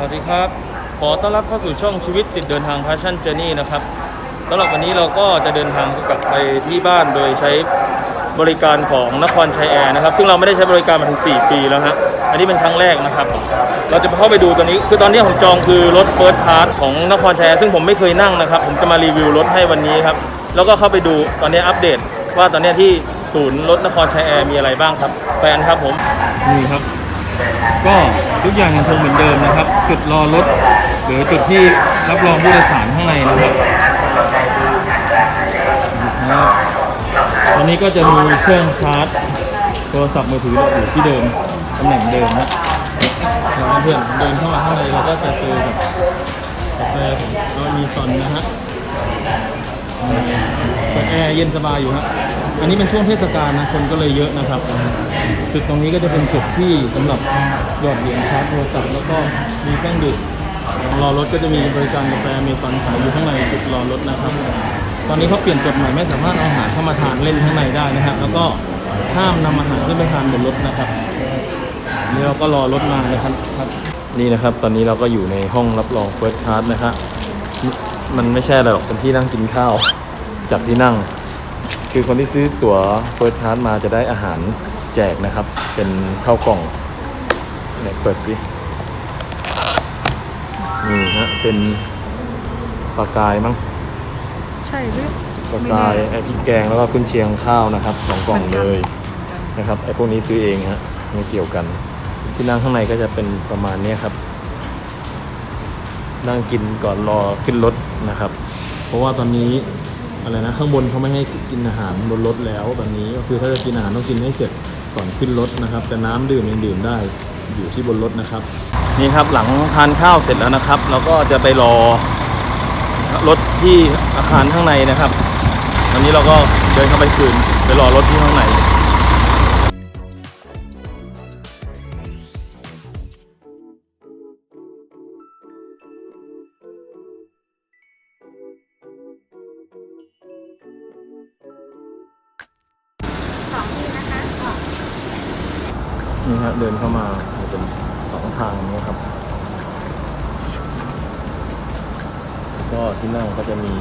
สวัสดีครับ ขอต้อนรับเข้าสู่ช่องชีวิตติดเดินทาง Passion Journey นะครับสำหรับวันนี้เราก็จะเดินทางกลับไปที่บ้านโดยใช้บริการของนครชัยแอร์นะครับ ซึ่งเราไม่ได้ใช้บริการมาถึง 4 ปีแล้วฮะ อันนี้เป็นครั้งแรกนะครับ เราจะเข้าไปดูตัวนี้ คือตอนนี้ผมจองคือรถ First Class ของนครชัยแอร์ซึ่งผมไม่เคยนั่งนะครับ ผมจะมารีวิวรถให้วันนี้ครับ แล้วก็เข้าไปดูตอนนี้อัปเดต ว่าตอนนี้ที่ศูนย์รถนครชัยแอร์มีอะไรบ้างครับ แฟนครับผม นี่ครับ ก็ทุกอย่างยังคงเหมือนเดิมนะครับ จุดรอรถหรือจุดที่รับรองผู้โดยสารข้างในนะครับนะครับตอนนี้ก็จะมีเครื่องชาร์จโทรศัพท์มือถืออยู่ที่เดิมตำแหน่งเดิมนะแล้วเพื่อนเดินเข้ามาข้างในเราก็จะเจอกับกาแฟของก็มีซอนนะฮะเปิดแอร์เย็นสบายอยู่ฮะ อันนี้เป็นช่วงเทศกาลนะคนก็เลยเยอะนะครับจุดตรงนี้ก็จะเป็นจุดที่สำหรับหยอดเหรียญชาร์จโทรศัพท์แล้วก็มีเครื่องดื่มรอรถก็จะมีบริการกาแฟเมซอนขายอยู่ข้างในจุดรอรถนะครับ ตอนนี้เขาเปลี่ยนกฎใหม่ไม่สามารถเอาอาหารเข้ามาทานเล่นข้างในได้นะฮะแล้วก็ห้ามนำอาหารขึ้นไปทานบนรถนะครับนี่เราก็รอรถมานะครับครับนี่นะครับ ตอนนี้เราก็อยู่ในห้องรับรองเฟิร์สคลาสนะฮะมันไม่ใช่อะไรหรอกเป็นที่นั่งกินข้าวจากที่นั่ง คือคนที่ซื้อตั๋วเฟิร์สคลาสมาจะได้อาหารแจกนะครับ เป็นข้าวกล่องเนี่ยเปิดสินี่ฮะเป็นปลากายมั้งใช่หรือปลากายไอพริกแกงแล้วก็กุนเชียงข้าวนะครับสองกล่องเลยนะครับไอพวกนี้ซื้อเองฮะไม่เกี่ยวกัน ที่นั่งข้างในก็จะเป็นประมาณเนี้ยครับ นั่งกินก่อนรอขึ้นรถนะครับ เพราะว่าตอนนี้ อะไรนะข้างบนเขาไม่ให้กินอาหารบนรถแล้วตอนนี้ก็คือถ้าจะกินอาหารต้องกินให้เสร็จก่อนขึ้นรถนะครับ แต่น้ำดื่มยังดื่มได้อยู่ที่บนรถนะครับ นี่ครับหลังทานข้าวเสร็จแล้วนะครับ เราก็จะไปรอรถที่อาคารข้างในนะครับตอนนี้เราก็เดินเข้าไปคืนไปรอรถที่ข้างใน นี่ครับเดินเข้ามาจะเป็นสองทางนะครับ ก็ที่นั่งก็จะมี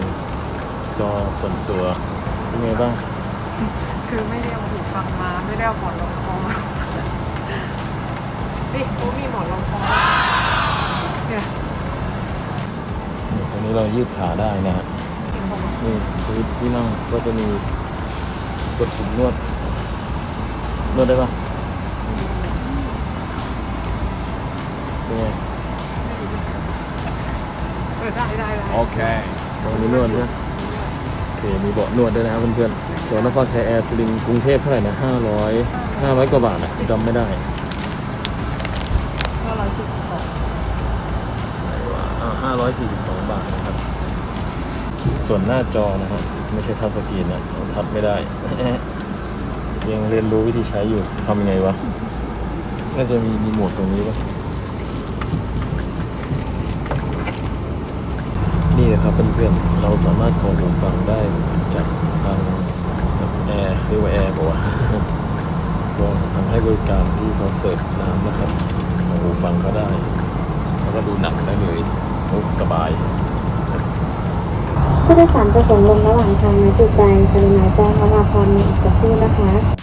จอส่วนตัวเป็นไงบ้าง คือไม่ได้เอาหูฟังมาไม่ได้เอาหมอนรองคอมานี่โอ้มีหมอนรองคอเนี่ยนี่ตรงนี้เรายืดขาได้นะฮะจริงผมนี่ชีวิตที่นั่งก็จะมีกดปุ่มนวดนวดได้ปะ โอเคตรงนี้นวดด้วยโอเคมีเบาะนวดด้วยนะครับเพื่อนๆตัวนครชัยแอร์สลิงกรุงเทพเท่าไหร่นะห้าร้อยห้าร้อยกว่าบาทอะจำไม่ได้ก็ร้อยสี่สิบสองห้าร้อยสี่สิบสองบาทนะครับ ส่วนหน้าจอนะครับไม่ใช่ทัชสกรีนนะทับไม่ได้ ยังเรียนรู้วิธีใช้อยู่ทำยังไงวะ น่าจะมีรีโมทตรงนี้ปะ นี่นะครับเพื่อนๆเราสามารถขอหูฟังได้จากทางแอร์เรียกว่าแอร์บอกว่าลองทำให้บริการที่เขาเสิร์ฟน้ำนะครับขอหูฟังก็ได้ แล้วก็ดูหนังได้เลยโอ้สบายผู้โดยสารประสงค์ลงระหว่างทางณจุดใดกรุณาแจ้งวราพรมีอีกสักครู่นะคะ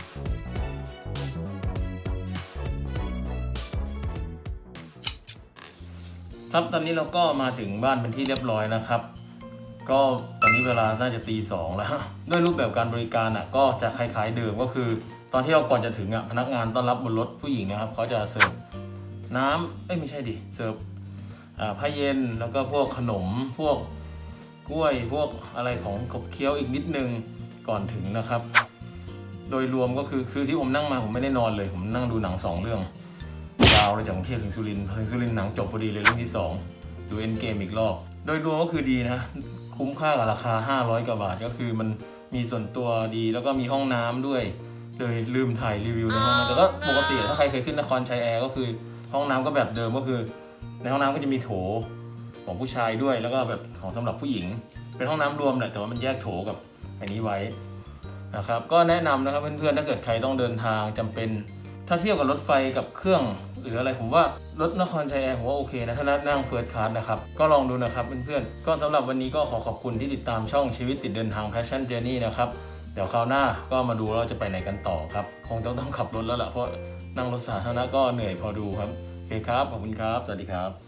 ครับตอนนี้เราก็มาถึงบ้านเป็นที่เรียบร้อยนะครับ ก็ตอนนี้เวลาน่าจะตีสองแล้ว ด้วยรูปแบบการบริการอะก็จะคล้ายๆเดิมก็คือ ตอนที่เราก่อนจะถึงอะพนักงานต้อนรับบนรถผู้หญิงนะครับเขาจะเสิร์ฟน้ำเอ้ยไม่ใช่ดิเสิร์ฟผ้าเย็นแล้วก็พวกขนมพวกกล้วยพวกอะไรของขบเคี้ยวอีกนิดนึงก่อนถึงนะครับ โดยรวมก็คือคือที่ผมนั่งมาผมไม่ได้นอนเลย ผมนั่งดูหนังสองเรื่องาวเลยจากกรุงเทพถึงสุรินทร์พอถึงสุรินทร์หนังจบพอดีเลยเรื่องที่ 2 ดูเอ็นเกมอีกรอบ โดยรวมก็คือดีนะ คุ้มค่ากับราคา 500 กว่าบาทก็คือมันมีส่วนตัวดีแล้วก็มีห้องน้ำด้วย เลยลืมถ่ายรีวิวในห้องน้ำแต่ก็ปกติถ้าใครเคยขึ้นนครชัยแอร์ก็คือห้องน้ำก็แบบเดิมก็คือ ในห้องน้ำก็จะมีโถของผู้ชายด้วยแล้วก็แบบของสำหรับผู้หญิง เป็นห้องน้ำรวมแหละแต่ว่ามันแยกโถกับอันนี้ไว้นะครับก็แนะนำนะครับเพื่อนๆถ้าเกิดใครต้องเดินทางจำเป็น ถ้าเทียบกับรถไฟกับเครื่อง หรืออะไรผมว่ารถนครชัยแอร์ผมว่าโอเคนะถ้านั่งเฟิร์สคลาสนะครับ ก็ลองดูนะครับเพื่อนๆก็สำหรับวันนี้ก็ขอขอบคุณที่ติดตามช่องชีวิตติดเดินทาง Passion Journey นะครับ เดี๋ยวคราวหน้าก็มาดูเราจะไปไหนกันต่อครับ คงต้องต้องขับรถแล้วล่ะเพราะนั่งรถสาธารณะก็เหนื่อยพอดูครับโอเคครับขอบคุณครับ สวัสดีครับ